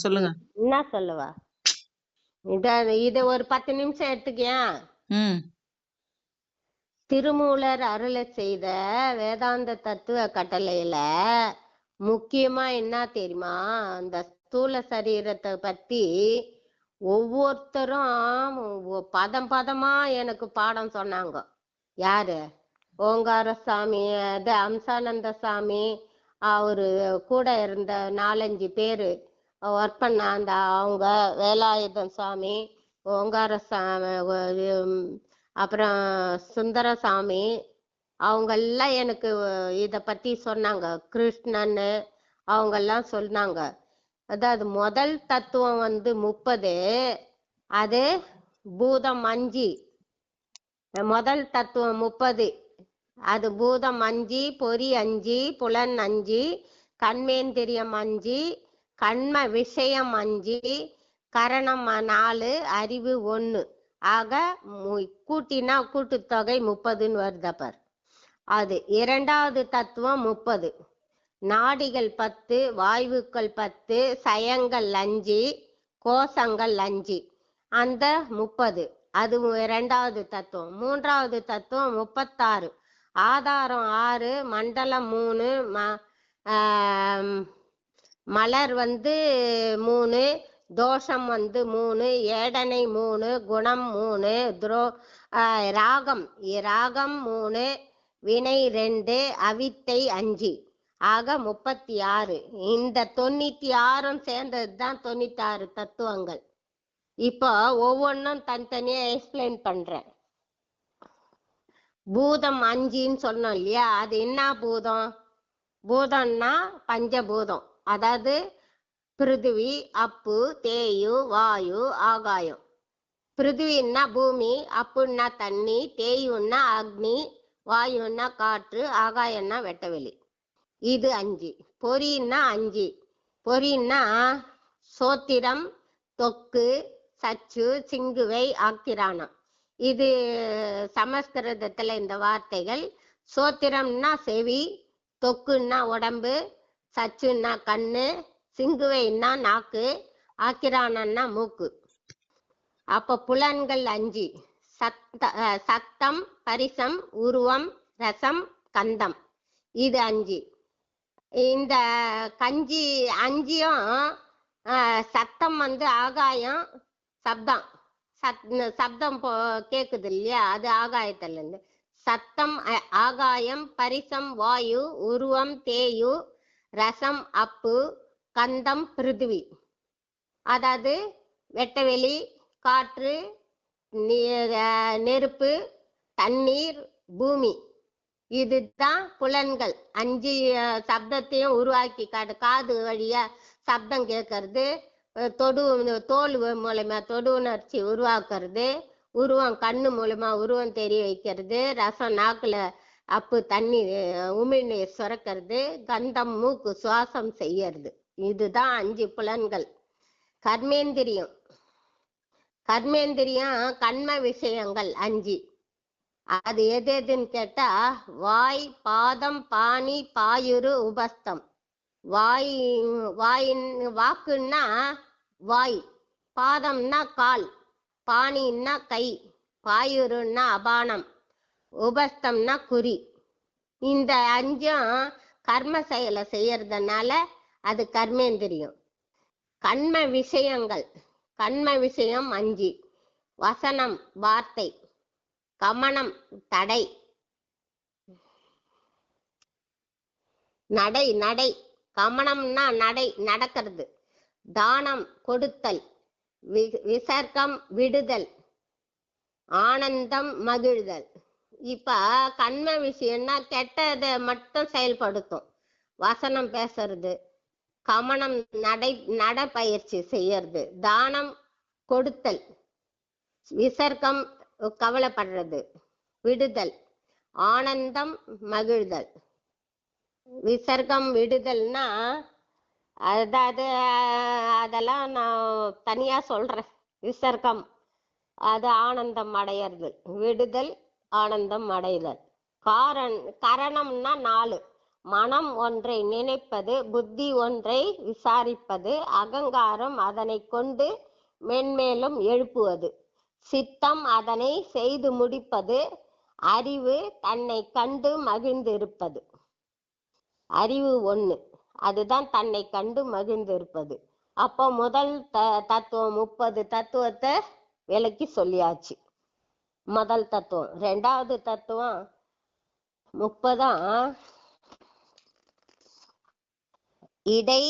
சொல்லுங்க. என்ன சொல்லுவா? இத இத ஒரு பத்து நிமிஷம் எடுத்துக்கியேன் ம். திருமூலர் அருளச் செய்த வேதாந்த தத்துவ கட்டளையில முக்கியமா என்ன தெரியுமா? அந்த ஸ்தூல சரீரத்தை பத்தி ஒவ்வொருத்தரும் பதம் பதமா எனக்கு பாடம் சொன்னாங்க. யாரு? ஓங்கார சாமி அது அம்சானந்த சாமி அவரு கூட இருந்த நாலஞ்சு பேரு. ஒர்க் பண்ண அந்த அவங்க வேலாயுதம் சாமி ஓங்கார சாமி அப்புறம் சுந்தரசாமி சாமி எல்லாம் எனக்கு இதை பற்றி சொன்னாங்க. கிருஷ்ணன் அவங்கெல்லாம் சொன்னாங்க. அதாவது முதல் தத்துவம் வந்து முப்பது அது பூதம் அஞ்சு. முதல் தத்துவம் முப்பது அது பூதம் அஞ்சு பொறி அஞ்சு புலன் அஞ்சு கண்மேந்திரியம் அஞ்சு கண்ம விஷயம் அஞ்சு கரணம் நாலு அறிவு ஒன்று ஆக மு- கூட்டினா கூட்டுத்தொகை முப்பதுன்னு வருதப்பர் அது இரண்டாவது தத்துவம் முப்பது. நாடிகள் பத்து வாயுக்கள் பத்து சயங்கள் அஞ்சு கோஷங்கள் அஞ்சு. அந்த முப்பது அது இரண்டாவது தத்துவம். மூன்றாவது தத்துவம் முப்பத்தாறு. ஆதாரம் ஆறு மண்டலம் மூணு ம மலர் வந்து மூணு தோஷம் வந்து மூணு ஏடனை மூணு குணம் மூணு துரோ ராகம் ராகம் மூணு வினை ரெண்டு அவித்தை அஞ்சு. ஆக முப்பத்தி ஆறு இந்த தொண்ணூத்தி ஆறும் சேர்ந்தது தான் தொண்ணூத்தி ஆறு தத்துவங்கள். இப்போ ஒவ்வொன்றும் தனித்தனியா எக்ஸ்பிளைன் பண்றேன். பூதம் அஞ்சுன்னு சொன்னோம் இல்லையா? அது என்ன பூதம்? பூதம்னா பஞ்சபூதம். அதாவது பிருத்திவி அப்பு தேயு வாயு ஆகாயம். பிருத்திவின்னா பூமி அப்புன்னா தண்ணி தேயுன்னா அக்னி வாயுன்னா காற்று ஆகாயம்னா வெட்டவெளி. இது அஞ்சு. பொரின்னா அஞ்சு. பொரின்னா சோத்திரம் தொக்கு சச்சு சிங்குவை ஆக்கிரானம் இது சமஸ்கிருதத்துல இந்த வார்த்தைகள். சோத்திரம்னா செவி தொக்குன்னா உடம்பு சச்சுன்னா கண்ணு சிங்குவைன்னா நாக்கு ஆக்கிரானன்னா மூக்கு. அப்ப புலன்கள் அஞ்சு. சத்த சத்தம் பரிசம் உருவம் ரசம் கந்தம். இது அஞ்சு. இந்த கஞ்சி அஞ்சியும் சத்தம் வந்து ஆகாயம் சப்தம். சத் சப்தம் போ கேக்குது இல்லையா? அது ஆகாயத்துல இருந்து சத்தம் அ- ஆகாயம் பரிசம் வாயு உருவம் தேயு ரசம் அப்பு கந்தம் பிருத்திவி அதாவது வெட்டவெளி காற்று நெருப்பு தண்ணீர் பூமி. இதுதான் புலன்கள். அஞ்சு சப்தத்தையும் உருவாக்கி காடு காது வழியா சப்தம் கேட்கறது தொடு தோல் மூலமா தொடு உணர்ச்சி உருவாக்குறது உருவம் கண்ணு மூலமா உருவம் தெரிய வைக்கிறது ரசம் நாக்குல அப்பு தண்ணி உமிழ்நீர் சுரக்கிறது கந்தம் மூக்கு சுவாசம் செய்யறது. இதுதான் அஞ்சு புலன்கள். கர்மேந்திரியம். கர்மேந்திரியம் கண்ம விஷயங்கள் அஞ்சு. அது எது எதுன்னு கேட்டா வாய் பாதம் பாணி பாயுரு உபஸ்தம். வாய் வாயின் வாக்குன்னா வாய் பாதம்னா கால் பாணின்னா கை பாயுருன்னா அபானம். உபஸ்தம்னா குறி. இந்த அஞ்சும் கர்ம செயலை செய்யறதுனால அது கர்மேந்திரியம் கண்ம விஷயங்கள். கண்ம விஷயம் அஞ்சு. வசனம் வார்த்தை. கமனம் தடை. நடை நடை. கமனம்னா நடை நடக்கிறது. தானம் கொடுத்தல். வி- விசர்க்கம் விடுதல். ஆனந்தம் மகிழ்தல். இப்ப கண்ம விஷயம்னா கெட்டதை மட்டும் செயல்படுத்தும். வசனம் பேசுறது கமனம் நடை நடைப்பயிற்சி செய்யறது தானம் கொடுத்தல் விசர்க்கம் கவலைப்படுறது விடுதல் ஆனந்தம் மகிழ்தல். விசர்க்கம் விடுதல்னா அதாவது அதெல்லாம் நான் தனியா சொல்றேன். விசர்க்கம் அது ஆனந்தம் அடையிறது. விடுதல் ஆனந்தம் அடைதல். காரண் கரணம்னா நாலு. மனம் ஒன்றை நினைப்பது புத்தி ஒன்றை விசாரிப்பது அகங்காரம் அதனை கொண்டு மென்மேலும் எழுப்புவது. சித்தம் அதனை செய்து முடிப்பது அறிவு தன்னை கண்டு மகிழ்ந்திருப்பது. அறிவு ஒண்ணு. அதுதான் தன்னை கண்டு மகிழ்ந்திருப்பது. அப்போ முதல் த தத்துவம் முப்பது தத்துவத்தை விளக்கி சொல்லியாச்சு. முதல் தத்துவம். ரெண்டாவது தத்துவம் முப்பதாம் இடை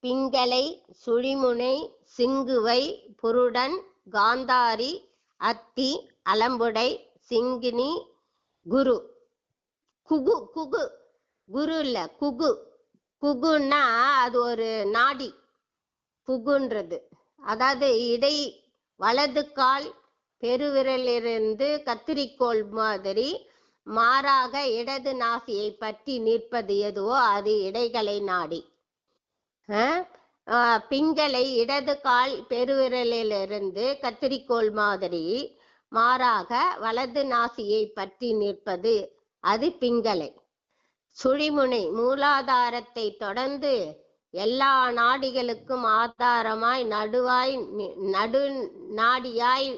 பிங்களை சுழிமுனை சிங்குவை புருடன் காந்தாரி அத்தி அலம்புடை சிங்கினி குரு. குகு குகு. குரு இல்ல குகு. குகுன்னா அது ஒரு நாடி. குகுன்றது. அதாவது இடை வலது கால் பெருவிரலிருந்து கத்திரிக்கோள் மாதிரி மாறாக இடது நாசியை பற்றி நிற்பது எதுவோ அது இடைகளை நாடி. பிங்களை இடது கால் பெருவிரலிலிருந்து கத்திரிக்கோள் மாதிரி மாறாக வலது நாசியை பற்றி நிற்பது அது பிங்களை. சுழிமுனை மூலாதாரத்தை தொடர்ந்து எல்லா நாடிகளுக்கும் ஆதாரமாய் நடுவாய் நி- நடு நாடியாய்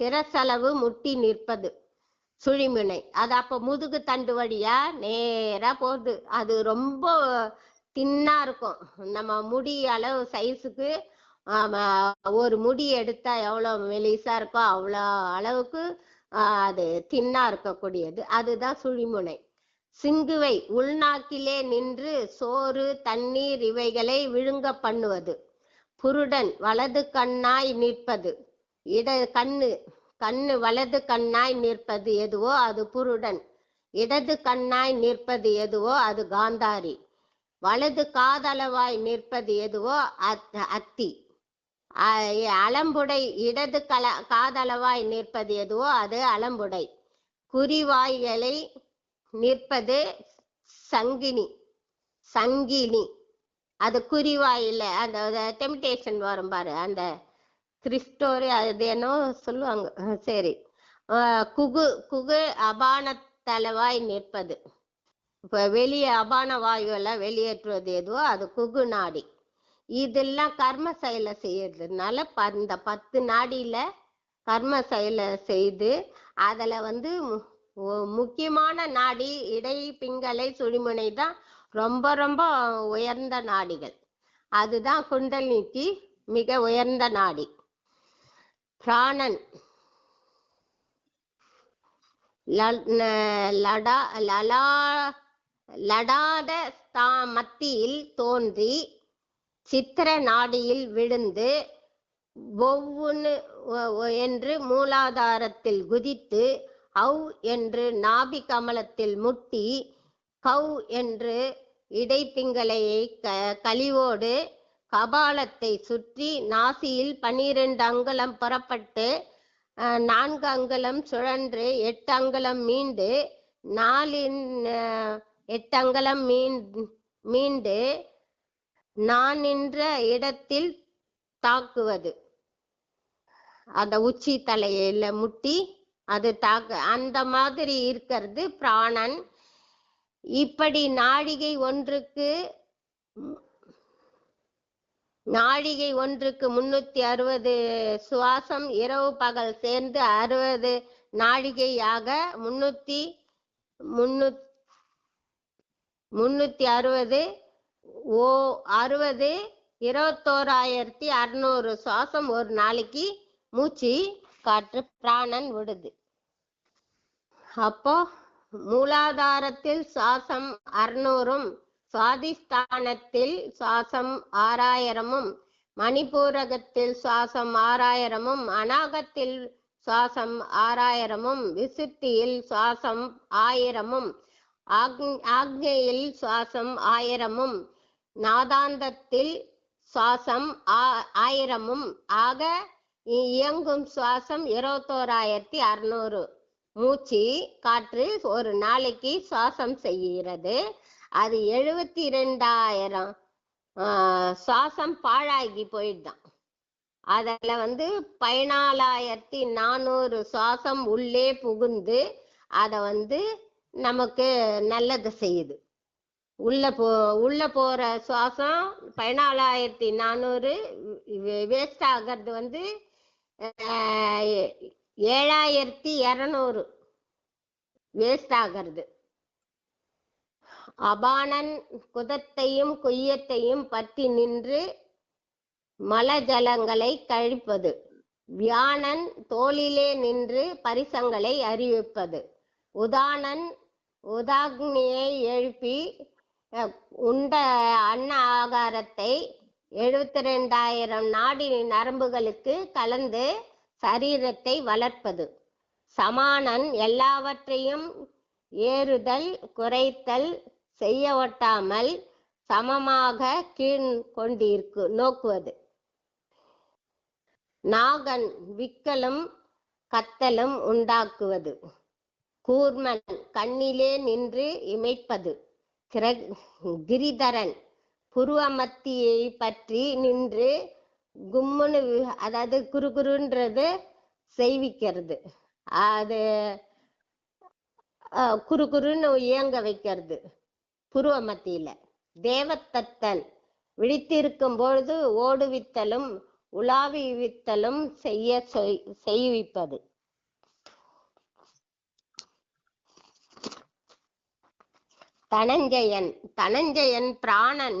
சிரசளவு முட்டி நிற்பது. சுழிமுனை. அது அப்ப முதுகு தண்டு வழியா நேரா போகுது. அது ரொம்ப தின்னா இருக்கும். நம்ம முடி அளவு சைஸுக்கு ஒரு முடி எடுத்தா எவ்வளோ மெலிசா இருக்கோ அவ்வளோ அளவுக்கு அது தின்னா இருக்கக்கூடியது. அதுதான் சுழிமுனை. சிங்குவை உள்நாக்கிலே நின்று சோறு தண்ணீர் இவைகளை விழுங்க பண்ணுவது. புருடன் வலது கண்ணாய் நிற்பது. இட கண்ணு கண்ணு வலது கண்ணாய் நிற்பது எதுவோ அது புருடன். இடது கண்ணாய் நிற்பது எதுவோ அது காந்தாரி. வலது காதளவாய் நிற்பது எதுவோ அத்தி. அலம்புடை இடது கல காதளவாய் நிற்பது எதுவோ அது அலம்புடை. குறிவாய்களை நிற்பது சங்கினி சங்கினி. அது குறிவாயில அந்த டெம்டேஷன் வரும் பாரு அந்த கிறிஸ்டோரி அது என்னோ சொல்லுவாங்க. சரி. குகு குகு அபான தலைவாய் நிற்பது. இப்போ வெளியே அபான வாயுவெல்லாம் வெளியேற்றுவது எதுவோ அது குகு நாடி. இதெல்லாம் கர்ம செயலை செய்யறதுனால ப- பத்து நாடியில கர்ம செயலை செய்து அதுல வந்து முக்கியமான நாடி இடை பிங்களை சுழிமுனை தான் ரொம்ப ரொம்ப உயர்ந்த நாடிகள். அதுதான் குண்டலினிக்கு மிக உயர்ந்த நாடி. பிராணன். ல- லடா லடாத மத்தியில் தோன்றி சித்திர நாடியில் விழுந்து ஒவ்வொன்னு ஒ- என்று மூலாதாரத்தில் குதித்து அவ் என்று நாபி கமலத்தில் முட்டி கௌ என்று இடைப்பிங்கலையை க கழிவோடு கபாலத்தை சுற்றி நாசியில் பனிரெண்டு அங்குலம் புறப்பட்டு நான்கு அங்குலம் சுழன்று எட்டு அங்குலம் மீண்டு நாலின் எட்டு அங்குலம் மீன் மீண்டு நான் நின்ற இடத்தில் தாக்குவது. அந்த உச்சி தலையில முட்டி அது தாக்கு அந்த மாதிரி இருக்கிறது பிராணன். இப்படி நாழிகை ஒன்றுக்கு நாழிகை ஒன்றுக்கு முன்னூத்தி அறுபது சுவாசம் இரவு பகல் சேர்ந்து அறுபது நாழிகையாக முன்னூத்தி முன்னூ முன்னூத்தி அறுபது ஓ அறுபது இருபத்தோராயிரத்தி அறுநூறு சுவாசம் ஒரு நாளைக்கு மூச்சு காற்று பிராணன் விடுது. அப்போ மூலாதாரத்தில் சுவாசம் அறுநூறும் சுவாதிஸ்தானத்தில் சுவாசம் ஆறாயிரமும் மணிப்பூரகத்தில் சுவாசம் ஆறாயிரமும் அநாகத்தில் சுவாசம் ஆறாயிரமும் விசுத்தியில் சுவாசம் ஆயிரமும் ஆக்ஞையில் சுவாசம் ஆயிரமும் நாதாந்தத்தில் சுவாசம் ஆ- ஆயிரமும் ஆக இ- இயங்கும் சுவாசம் இருபத்தோராயிரத்தி அறுநூறு. மூச்சு காற்று ஒரு நாளைக்கு சுவாசம் செய்கிறது. அது எழுபத்தி ரெண்டாயிரம் சுவாசம் பாழாகி போயிடுதான். அதில் வந்து பதினாலாயிரத்தி நானூறு சுவாசம் உள்ளே புகுந்து அதை வந்து நமக்கு நல்லது செய்யுது. உள்ள போ உள்ள போற சுவாசம் பதினாலாயிரத்தி நானூறு வேஸ்ட் ஆகிறது வந்து ஏழாயிரத்தி இரநூறு வேஸ்ட் ஆகிறது. அபானன் குதத்தையும் குய்யத்தையும் பற்றி நின்று மலஜலங்களை கழிப்பது. வியானன் தோளிலே நின்று பரிசங்களை அறிவிப்பது. உதானன் உதாக்னியை எழுப்பி அஹ், உண்ட அன்ன ஆகாரத்தை எழுபத்தி ரெண்டாயிரம் நாடி நரம்புகளுக்கு கலந்து சரீரத்தை வளர்ப்பது. சமானன் எல்லாவற்றையும் ஏறுதல் குறைத்தல் செய்ய ஒட்டாமல் சமமாக கீழ் கொண்டிருக்கு நோக்குவது. நாகன் விக்கலும் கத்தலும் உண்டாக்குவது. கூர்மன் கண்ணிலே நின்று இமைப்பது. கிர- கிரிதரன் புருவமத்தியை பற்றி நின்று கும்முன்னு வி- அதாவது குறுகுறுன்றது செய்விக்கிறது. அது அஹ், குறுகுறுன்னு இயங்க வைக்கிறது. புருவ மத்தியில தேவத்தத்தல் விழித்திருக்கும் பொழுது ஓடுவித்தலும் உலாவி வித்தலும் செய்ய செய்விப்பது. தனஞ்சயன். தனஞ்சயன் பிராணன்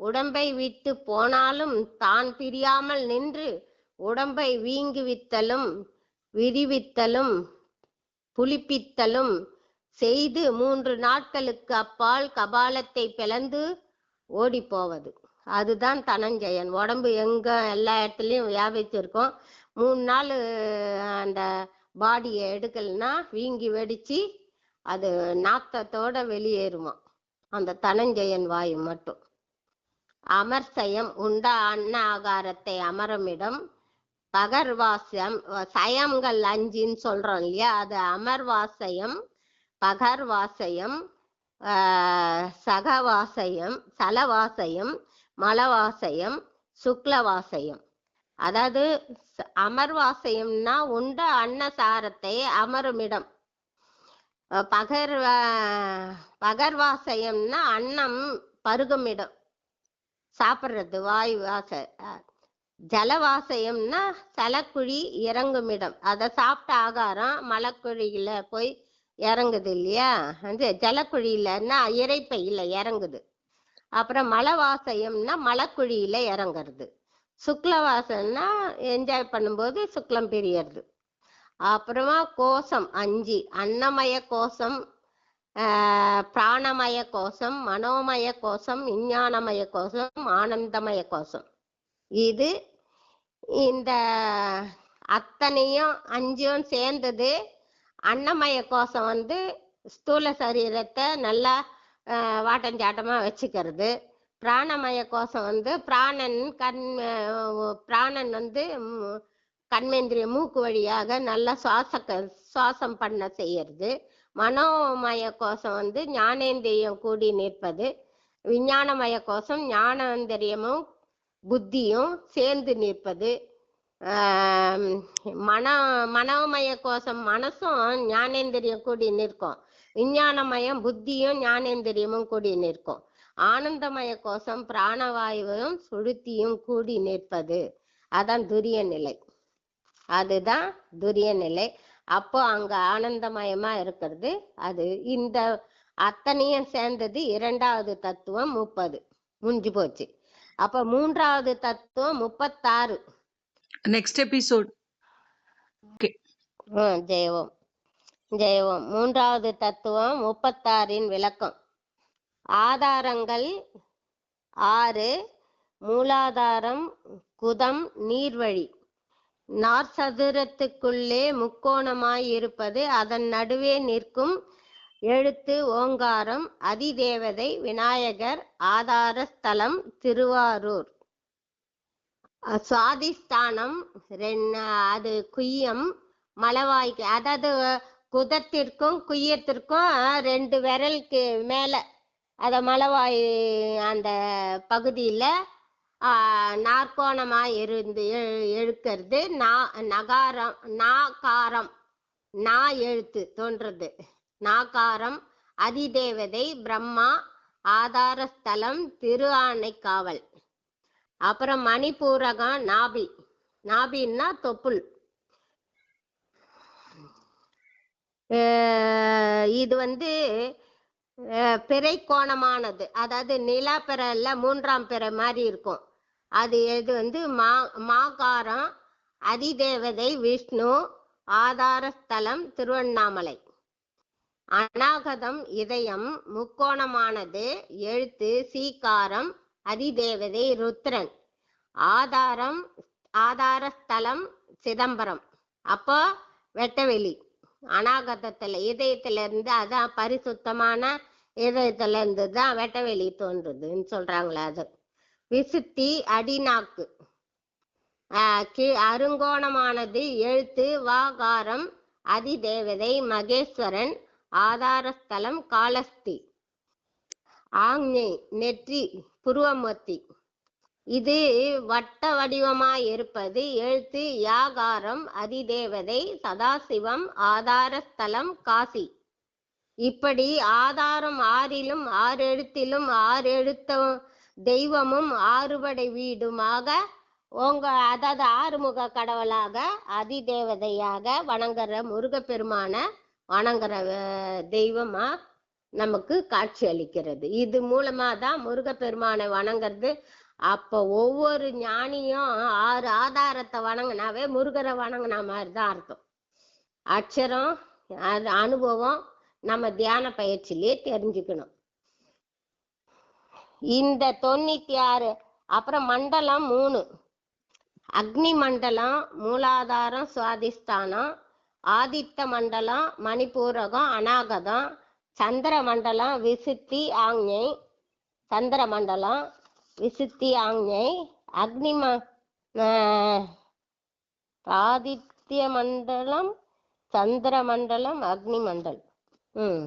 உடம்பை விட்டு போனாலும் தான் பிரியாமல் நின்று உடம்பை வீங்குவித்தலும் விரிவித்தலும் புளிப்பித்தலும் செய்து மூன்று நாட்களுக்கு அப்பால் கபாலத்தை பிளந்து ஓடி போவது அதுதான் தனஞ்சயன். உடம்பு எங்க எல்லா இடத்துலயும் வியாபிச்சிருக்கோம். மூணு நாள் அந்த பாடியை எடுக்கலைன்னா வீங்கி வெடிச்சு அது நாத்தத்தோட வெளியேறுமா அந்த தனஞ்சயன் வாயு மட்டும். அமர்சயம் உண்டா அன்ன ஆகாரத்தை அமரமிடம். பகர்வாசம் சயம்கள் அஞ்சுன்னு சொல்றோம் இல்லையா? அது அமர்வாசயம் பகர்வாசயம் ஆஹ், சகவாசயம் சலவாசயம் மலவாசயம் சுக்லவாசயம். அதாவது அமர்வாசயம்னா உண்ட அன்னசாரத்தை அமருமிடம். அஹ் பகர் பகர்வாசயம்னா அன்னம் பருகுமிடம். சாப்பிடுறது வாயு வாச ஜலவாசயம்னா சலக்குழி இறங்குமிடம். அதை சாப்பிட்ட ஆகாரம் மலக்குழியில போய் இறங்குது இல்லையா? வந்து ஜலக்குழியிலன்னா இறைப்பையில இறங்குது. அப்புறம் மலவாசயம்னா மலக்குழியில இறங்குறது. சுக்லவாசம்னா என்ஜாய் பண்ணும்போது சுக்லம் பிரியறது. அப்புறமா கோஷம் அஞ்சு அன்னமய கோஷம் பிராணமய கோஷம் மனோமய கோஷம் விஞ்ஞானமய கோஷம் ஆனந்தமய கோஷம் இது இந்த அத்தனையும் அஞ்சும் சேர்ந்தது அன்னமய கோஷம் வந்து ஸ்தூல சரீரத்தை நல்லா வாட்டஞ்சாட்டமாக வச்சுக்கிறது. பிராணமய கோஷம் வந்து பிராணன் கண் பிராணன் வந்து கண்மேந்திரிய மூக்கு வழியாக நல்லா சுவாச சுவாசம் பண்ண செய்யறது. மனோமய கோஷம் வந்து ஞானேந்திரியம் கூடி நிற்பது. விஞ்ஞானமய கோஷம் ஞானேந்திரியமும் புத்தியும் சேர்ந்து நிற்பது. மன மனோமய கோஷம் மனசும் ஞானேந்திரியம் கூடி நிற்கும். விஞ்ஞானமயம் புத்தியும் ஞானேந்திரியமும் கூடி நிற்கும். ஆனந்தமய கோஷம் பிராணவாயுவும் சுழுத்தியும் கூடி நிற்பது. அதான் துரிய நிலை. அதுதான் துரிய நிலை. அப்போ அங்க ஆனந்தமயமா இருக்கிறது. அது இந்த அத்தனையும் சேர்ந்தது இரண்டாவது தத்துவம் முப்பது. முடிஞ்சு போச்சு. அப்ப மூன்றாவது தத்துவம் முப்பத்தாறு. நெக்ஸ்ட் எபிசோட் ஓகே ஹம், ஜெயவோம். ஜெயவோம். மூன்றாவது தத்துவம் முப்பத்தாறின் விளக்கம். ஆதாரங்கள் ஆறு மூலாதாரம் குதம் நீர்வழி. நாற்சதுரத்துக்குள்ளே முக்கோணமாய் இருப்பது அதன் நடுவே நிற்கும் எழுத்து ஓங்காரம் அதிதேவதை விநாயகர் ஆதார ஸ்தலம் திருவாரூர். சுவாதிஸ்தானம் அது குய்யம் மலவாய்க்கு அதாவது குதத்திற்கும் குய்யத்திற்கும் ரெண்டு விரலுக்கு மேல அத மலவாய் அந்த பகுதியில ஆஹ், நாற்கோணமா இருந்து எழுக்கிறது நா நகாரம் நாகாரம் நா எழுத்து தோன்றது. நாகாரம் அதிதேவதை பிரம்மா ஆதார ஸ்தலம் திரு ஆணைக்காவல் அப்புறம் மணிப்பூரகம் நாபி. நாபின்னா தொப்புள். இது வந்து பிறை கோணமானது. அதாவது நிலா பிறைல மூன்றாம் பிறை மாதிரி இருக்கும். அது இது வந்து மா மாகாரம் அதிதேவதை விஷ்ணு ஆதார ஸ்தலம் திருவண்ணாமலை. அநாகதம் இதயம் முக்கோணமானது எழுத்து சீகாரம் அதிதேவதை ருத்ரன். ஆதாரம் ஆதார ஸ்தலம் சிதம்பரம். அப்போ வெட்டவெளி. அநாகதத்துல இதயத்துல இருந்து அதான் பரிசுத்தமான இதயத்துல இருந்து தான் வெட்டவெளி தோன்றுதுன்னு சொல்றாங்களே அது. விசுத்தி அடிநாக்கு. ஆஹ் அருங்கோணமானது எழுத்து வாகாரம் அதிதேவதை மகேஸ்வரன் ஆதாரஸ்தலம் காலஸ்தி. ஆங்ஞை நெற்றி குருவமூர்த்தி இது வட்ட வடிவமாய் இருப்பது எழுத்து யாகாரம் அதிதேவதை சதாசிவம் ஆதாரஸ்தலம் காசி. இப்படி ஆதாரம் ஆறிலும் ஆறு எழுத்திலும் ஆறு எழுத்த தெய்வமும் ஆறுபடை வீடுமாக உங்க அதாவது ஆறுமுக கடவுளாக அதிதேவதையாக வணங்குற முருகப்பெருமான வணங்குற தெய்வமா நமக்கு காட்சி அளிக்கிறது. இது மூலமா தான் முருகப்பெருமானை வணங்குறது. அப்ப ஒவ்வொரு ஞானியும் ஆறு ஆதாரத்தை வணங்கினாவே முருகரை வணங்கின மாதிரி தான் அர்த்தம். அச்சரம் அது அனுபவம் நம்ம தியான பயிற்சியிலே தெரிஞ்சுக்கணும். இந்த தொண்ணூத்தி ஆறு அப்புறம் மண்டலம் மூணு. அக்னி மண்டலம் மூலாதாரம் சுவாதிஷ்டானம் ஆதித்த மண்டலம் மணிபூரகம் அநாகதம் சந்திர மண்டலம் விசுத்தி ஆங்ஞை சந்திர மண்டலம் விசுத்தி ஆங்ஞை அக்னிம ஆதித்ய மண்டலம் சந்திர மண்டலம் அக்னி மண்டலம். ம்.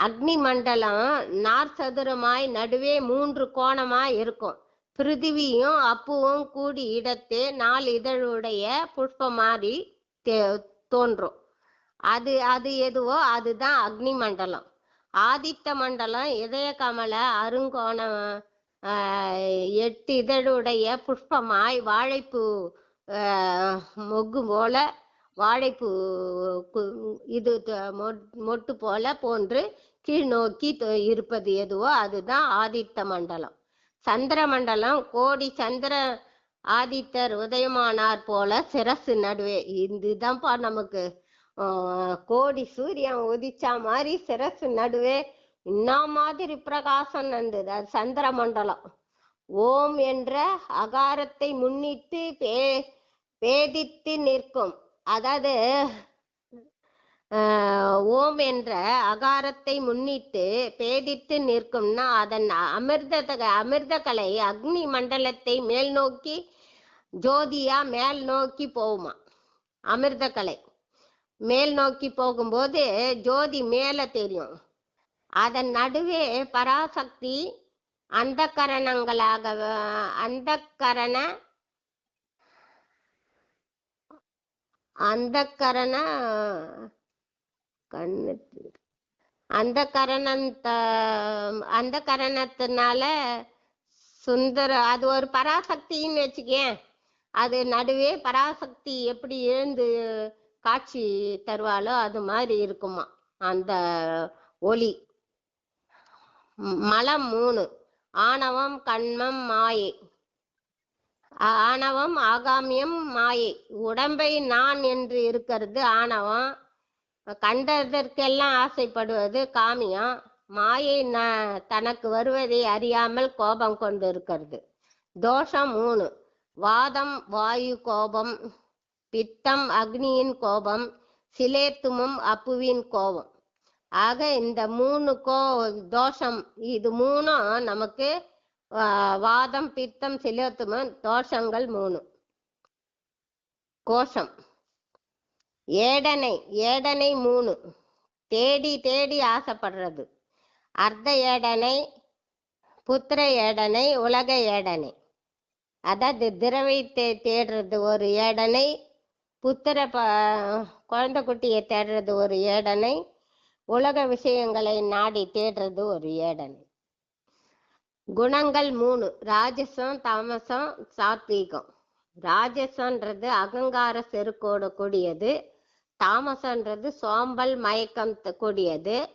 அக்னி மண்டலம் நார் சதுரமாய் நடுவே மூன்று கோணமாய் இருக்கும். பிருத்திவியும் அப்புவும் கூடி இடத்தே நாலு இதழுடைய புஷ்ப மாதிரி தோன்றும். அது அது எதுவோ அதுதான் அக்னி மண்டலம். ஆதித்த மண்டலம் இதய கமல அருங்கோண எட்டு இதழுடைய புஷ்பமாய் வாழைப்பூ மொக்கு போல வாழைப்பூ கு- இது த- மொட்- மொட்டு போல போன்று கீழ் நோக்கி தொ- இருப்பது எதுவோ அதுதான் ஆதித்த மண்டலம். சந்திர மண்டலம் கோடி சந்திர ஆதித்தர் உதயமானார் போல சிரசு நடுவே. இதுதான்ப்பா நமக்கு கோடி சூரியன் உதிச்சா மாதிரி சிரசு நடுவே இன்னா மாதிரி பிரகாசம் நந்தது. அது சந்திர மண்டலம். ஓம் என்ற அகாரத்தை முன்னிட்டு பே பேதித்து நிற்கும். அதாவது ஆஹ், ஓம் என்ற அகாரத்தை முன்னிட்டு பேதித்து நிற்கும்னா அதன் அமிர்த அமிர்த கலை அக்னி மண்டலத்தை மேல் நோக்கி ஜோதியா மேல் நோக்கி போகுமா? அமிர்த கலை மேல் நோக்கி போகும்போது ஜோதி மேல தெரியும். அதன் நடுவே பராசக்தி அந்த கரணங்களாக அந்த கரண அந்த கரண கண்ணு அந்த கரணத்த அந்த கரணத்தினால சுந்தர அது ஒரு பராசக்தின்னு வச்சுக்கேன். அது நடுவே பராசக்தி எப்படி எழுந்து காட்சி தருவாளோ அது மாதிரி இருக்குமா? அந்த ஒளி. மலம் மூணு. ஆணவம் கண்மம் மாயை. ஆணவம் ஆகாமியம் மாயை. உடம்பை நான் என்று இருக்கிறது ஆணவம். கண்டதற்கெல்லாம் ஆசைப்படுவது காமியம். மாயை ந- தனக்கு வருவதை அறியாமல் கோபம் கொண்டு இருக்கிறது தோஷம் மூணு. வாதம் வாயு கோபம். பித்தம் அக்னியின் கோபம் சிலேத்துமும் அப்புவின் கோபம். ஆக இந்த மூணு கோ தோஷம் இது மூணும் நமக்கு வாதம் பித்தம் சிலேத்துமம் தோஷங்கள் மூணு. கோஷம். ஏடனை ஏடனை மூணு. தேடி தேடி ஆசைப்படுறது. அர்த்த ஏடனை புத்திர ஏடனை உலக ஏடனை. அதாவது திரவியத்தை தேடுறது. ஒரு ஏடனை புத்திர ப குழந்தை குட்டியை தேடுறது ஒரு ஏடனை உலக விஷயங்களை நாடி தேடுறது ஒரு ஏடனை. குணங்கள் மூணு ராஜசம் தாமசம் சாத்வீகம். ராஜசன்றது அகங்கார செருக்கோட கூடியது தாமசன்றது சோம்பல் மயக்கம் கூடியது.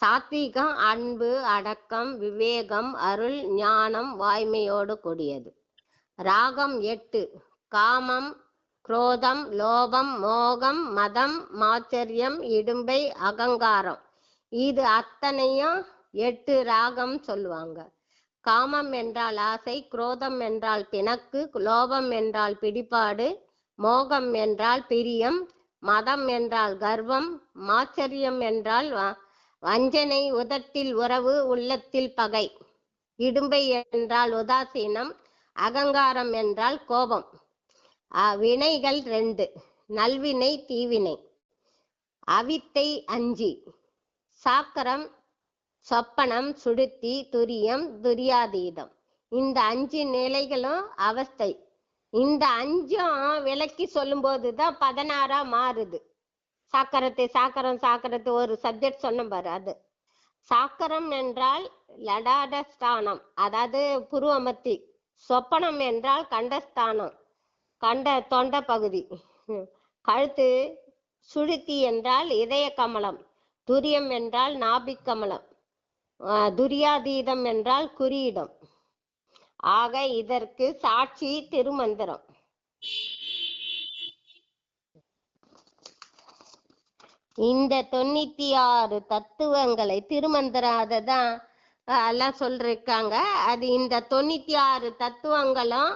சாத்வீகம் அன்பு அடக்கம் விவேகம் அருள் ஞானம் வாய்மையோடு கூடியது. ராகம் எட்டு காமம் குரோதம் லோபம் மோகம் மதம் மாச்சரியம் இடும்பை அகங்காரம். இது அத்தனையும் எட்டு ராகம் சொல்லுவாங்க. காமம் என்றால் ஆசை குரோதம் என்றால் பிணக்கு லோபம் என்றால் பிடிபாடு மோகம் என்றால் பிரியம் மதம் என்றால் கர்வம் மாச்சரியம் என்றால் வ- வஞ்சனை உதட்டில் உறவு உள்ளத்தில் பகை. இடும்பை என்றால் உதாசீனம் அகங்காரம் என்றால் கோபம். வினைகள் ரெண்டு நல்வினை தீவினை. அவித்தை அஞ்சி சாக்கரம் சொப்பனம் சுடுத்தி துரியம் துரியாதீதம். இந்த அஞ்சு நிலைகளும் அவஸ்தை. இந்த அஞ்சும் விளக்கி சொல்லும்போது தான் பதினாறா மாறுது. சாக்கரத்தை சாக்கரம் சாக்கரத்தை ஒரு சப்ஜெக்ட் சொன்ன பாரு அது. சாக்கரம் என்றால் லடாட ஸ்தானம் அதாவது புருவமத்தி. சொப்பனம் என்றால் கண்டஸ்தானம். கண்ட தொண்ட பகுதி. கழுத்து சுழுத்தி என்றால் இதய கமலம் துரியம் என்றால் நாபிக் கமலம் துரியாதீதம் என்றால் குறியிடம். ஆக இதற்கு சாட்சி திருமந்திரம். இந்த தொண்ணூத்தி ஆறு தத்துவங்களை திருமந்திரம் தான் எல்லாம் சொல்லிருக்காங்க. அது இந்த தொண்ணூத்தி ஆறு தத்துவங்களும்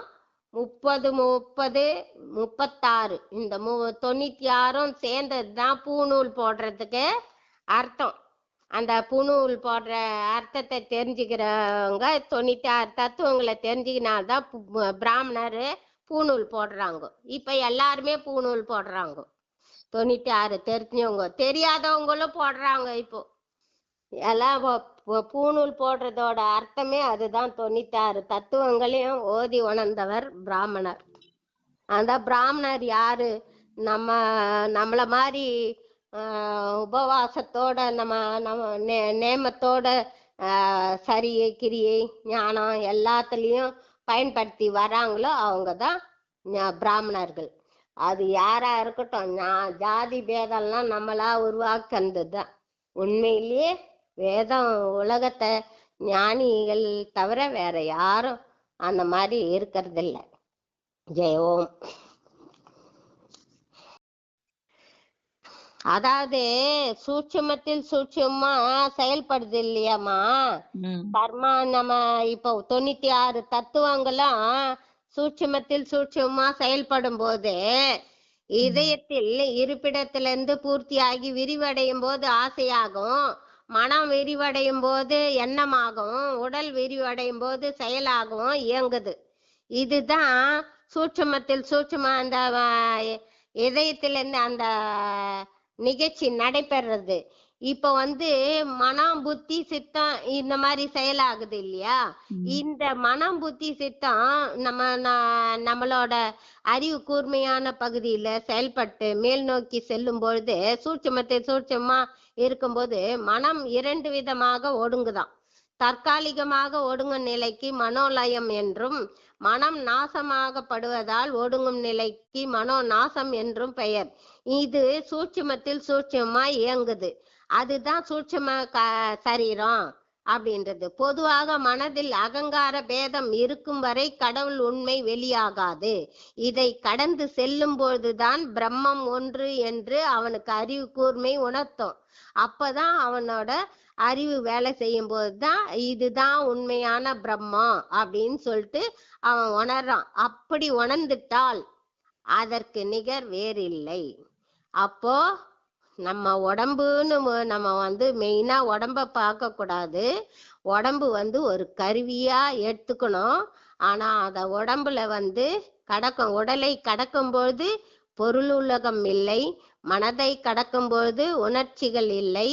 முப்பது முப்பது முப்பத்தாறு. இந்த மு தொண்ணூத்தி ஆறும் சேர்ந்தது தான் பூநூல் போடுறதுக்கு அர்த்தம். அந்த பூநூல் போடுற அர்த்தத்தை தெரிஞ்சுக்கிறவங்க தொண்ணூத்தி ஆறு தத்துவங்களை தெரிஞ்சுக்கினால்தான் பிராமணர் பூநூல் போடுறாங்க. இப்ப எல்லாருமே பூநூல் போடுறாங்க. தொண்ணூத்தி ஆறு தெரிஞ்சவங்க தெரியாதவங்களும் போடுறாங்க இப்போ. எல்லாம் போ- பூணூல் போடுறதோட அர்த்தமே அதுதான் தொண்ணூத்தி ஆறு தத்துவங்களையும் ஓதி உணர்ந்தவர் பிராமணர். அந்த பிராமணர் யாரு? நம்ம நம்மள மாதிரி உபவாசத்தோட நம்ம நம்ம நே- நேமத்தோட சரியை கிரியை ஞானம் எல்லாத்துலேயும் பயன்படுத்தி வராங்களோ அவங்க தான் பிராமணர்கள். அது யாரா இருக்கட்டும் ஜாதி பேதம்லாம் நம்மளா உருவாக்குனது தான் உண்மையிலேயே வேதம் உலகத்தை ஞானிகள் தவிர வேற யாரும் அந்த மாதிரி இருக்கிறதில்ல. ஜெய ஓம் அதாவது சூட்சுமத்தில் சூட்சுமா செயல்படுது இல்லையாம்மா? ம். கர்மா நம்ம இப்போ தொண்ணூத்தி ஆறு தத்துவங்களும் சூட்சுமத்தில் சூட்சுமா செயல்படும் போது இதயத்தில் இருப்பிடத்திலிருந்து பூர்த்தியாகி விரிவடையும் போது ஆசையாகும். மனம் விரிவடையும் போது எண்ணமாகவும் உடல் விரிவடையும் போது செயலாகவும் இயங்குது. இதுதான் சூட்சுமத்தில் சூட்சமா அந்த இதயத்திலிருந்து அந்த நிகழ்ச்சி நடைபெறது இப்போ வந்து மனம் புத்தி சித்தம் இந்த மாதிரி செயலாகுது இல்லையா. இந்த மனம் புத்தி சித்தம் நம்ம நம்மளோட அறிவு கூர்மையான பகுதியில செயல்பட்டு மேல் நோக்கி செல்லும் பொழுது சூட்சுமத்தை சூட்சமா இருக்கும்போது மனம் இரண்டு விதமாக ஒடுங்குதாம் தற்காலிகமாக ஒடுங்கும் நிலைக்கு மனோலயம் என்றும் மனம் நாசமாகப்படுவதால் ஒடுங்கும் நிலைக்கு மனோ நாசம் என்றும் பெயர். இது சூட்சுமத்தில் சூட்சுமமா இயங்குது. அதுதான் சூட்சம க சரீரம் அப்படின்றது. பொதுவாக மனதில் அகங்கார பேதம் இருக்கும் வரை கடவுள் உண்மை வெளியாகாது. இதை கடந்து செல்லும் போதுதான் பிரம்மம் ஒன்று என்று அவனுக்கு அறிவு கூர்மை உணர்த்தும். அப்பதான் அவனோட அறிவு வேலை செய்யும் போதுதான் இதுதான் உண்மையான பிரம்மம் அப்படின்னு சொல்லிட்டு அவன் உணர்றான். அப்படி உணர்ந்துட்டால் அதற்கு நிகர் வேறில்லை. அப்போ நம்ம உடம்புன்னு நம்ம வந்து மெயினா உடம்ப பார்க்க கூடாது. உடம்பு வந்து ஒரு கருவியா எடுத்துக்கணும். ஆனா அத உடம்புல வந்து கடக்கும் உடலை கடக்கும் பொழுது பொருள் உலகம் இல்லை மனதை கடக்கும்போது உணர்ச்சிகள் இல்லை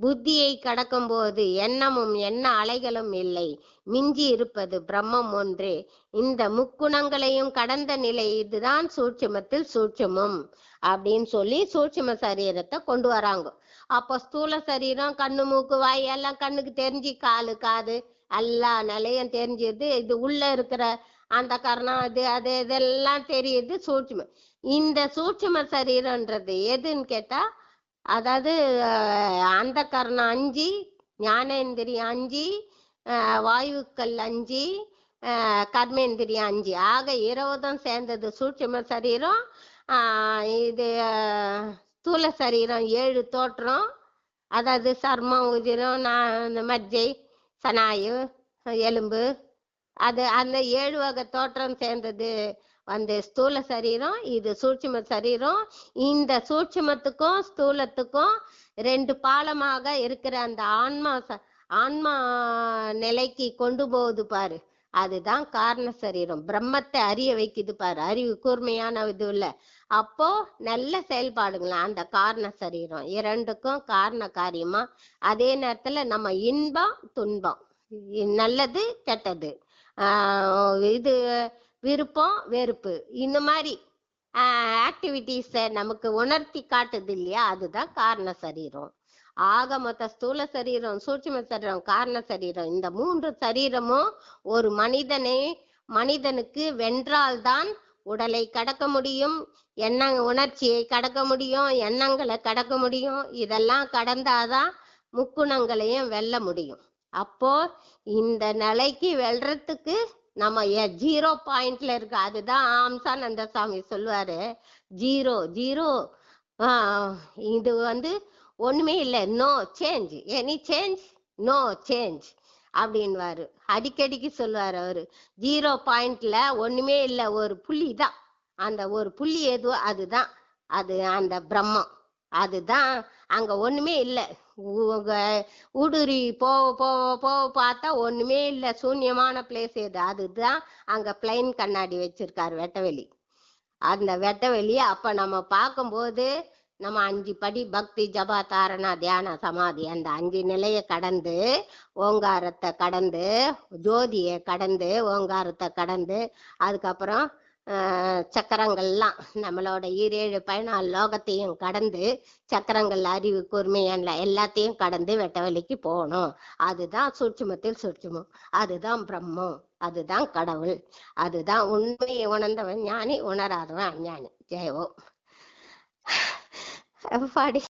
புத்தியை கடக்கும் போது எண்ணமும் எண்ண அலைகளும் இல்லை. மிஞ்சி இருப்பது பிரம்மம் ஒன்றே. இந்த முக்குணங்களையும் கடந்த நிலை இதுதான் சூட்சுமத்தில் சூட்சுமம் அப்படின்னு சொல்லி சூட்சும சரீரத்தை கொண்டு வராங்க. அப்போ ஸ்தூல சரீரம் கண்ணு மூக்கு வாய் எல்லாம் கண்ணுக்கு தெரிஞ்சு காலு காது எல்லா நிலையும் தெரிஞ்சது. இது உள்ள இருக்கிற அந்த கரணம் அது அது இதெல்லாம் தெரியுது சூட்சுமம். இந்த சூட்சும சரீரன்றது எதுன்னு கேட்டா அதாவது அந்த கரணம் அஞ்சு ஞானேந்திரியம் அஞ்சு வாயுக்கள் அஞ்சு அஹ் கர்மேந்திரியம் அஞ்சு. ஆக இருபதும் சேர்ந்தது சூட்சும சரீரம் இது ஸ்தூல சரீரம் ஏழு தோற்றம் அதாவது சர்மம் உதிரம் நான் இந்த மஜ்ஜை சனாயு எலும்பு அது அந்த ஏழு வகை தோற்றம் சேர்ந்தது. அந்த ஸ்தூல சரீரம் இது சூட்சும சரீரம். இந்த சூட்சுமத்துக்கும் ஸ்தூலத்துக்கும் ரெண்டு பாலமாக இருக்கிற அந்த ஆன்மா ஆன்மா நிலைக்கு கொண்டு போகுது பாரு. அதுதான் காரண சரீரம். பிரம்மத்தை அறிய வைக்குது பாரு. அறிவு கூர்மையான இது இல்ல. அப்போ நல்ல செயல்பாடுங்களேன் அந்த காரண சரீரம். இரண்டுக்கும் காரண காரியமா. அதே நேரத்துல நம்ம இன்பம் துன்பம். இ- நல்லது கெட்டது. ஆஹ் இது விருப்பம் வெறுப்பு. இந்த மாதிரி ஆக்டிவிட்டீஸை நமக்கு உணர்த்தி காட்டுது இல்லையா? அதுதான் காரண சரீரம். ஆக மொத்த ஸ்தூல சரீரம் சூட்சும சரீரம் காரண சரீரம். இந்த மூன்று சரீரமும் ஒரு மனிதனை மனிதனுக்கு வென்றால்தான் உடலை கடக்க முடியும் எண்ண உணர்ச்சியை கடக்க முடியும் எண்ணங்களை கடக்க முடியும். இதெல்லாம் கடந்தாதான் முக்குணங்களையும் வெல்ல முடியும். அப்போ இந்த நிலைக்கு வெல்றதுக்கு நம்ம ஜீரோ பாயிண்ட்ல இருக்கு அதுதான் ஆம்சானந்த சாமி சொல்லுவாரு. ஜீரோ ஜீரோ இது வந்து ஒண்ணுமே இல்லை. No change. Any change? No change. அப்படின்வாரு அடிக்கடிக்கு சொல்லுவாரு அவரு. ஜீரோ பாயிண்ட்ல ஒண்ணுமே இல்லை. ஒரு புள்ளி தான். அந்த ஒரு புள்ளி எதுவோ அதுதான். அது அந்த பிரம்மம். அதுதான் அங்க ஒண்ணுமே இல்லை. ஊடுருவி போக போக போக பார்த்தா ஒண்ணுமே இல்லை. சூன்யமான பிளேஸ் எது? அதுதான் அங்க பிளைன் கண்ணாடி வச்சிருக்காரு வெட்டவெளி. அந்த வெட்டவெளி அப்ப நம்ம பார்க்கும்போது நம்ம அஞ்சு படி பக்தி ஜபா தாரணா தியான சமாதி. அந்த அஞ்சு நிலையை கடந்து ஓங்காரத்தை கடந்து ஜோதியை கடந்து ஓங்காரத்தை கடந்து அதுக்கப்புறம் சக்கரங்கள்லாம் நம்மளோட ஈரேழு பதினாலு லோகத்தையும் கடந்து சக்கரங்கள் அறிவு கூர்மையான எல்லாத்தையும் கடந்து வெட்டவெளிக்கு போகணும். அதுதான் சூட்சுமத்தில் சூட்சுமம். அதுதான் பிரம்மம். அதுதான் கடவுள். அதுதான் உண்மையை உணர்ந்தவன் ஞானி உணராதவன் அஞ்ஞானி. ஜெயவோ பாடி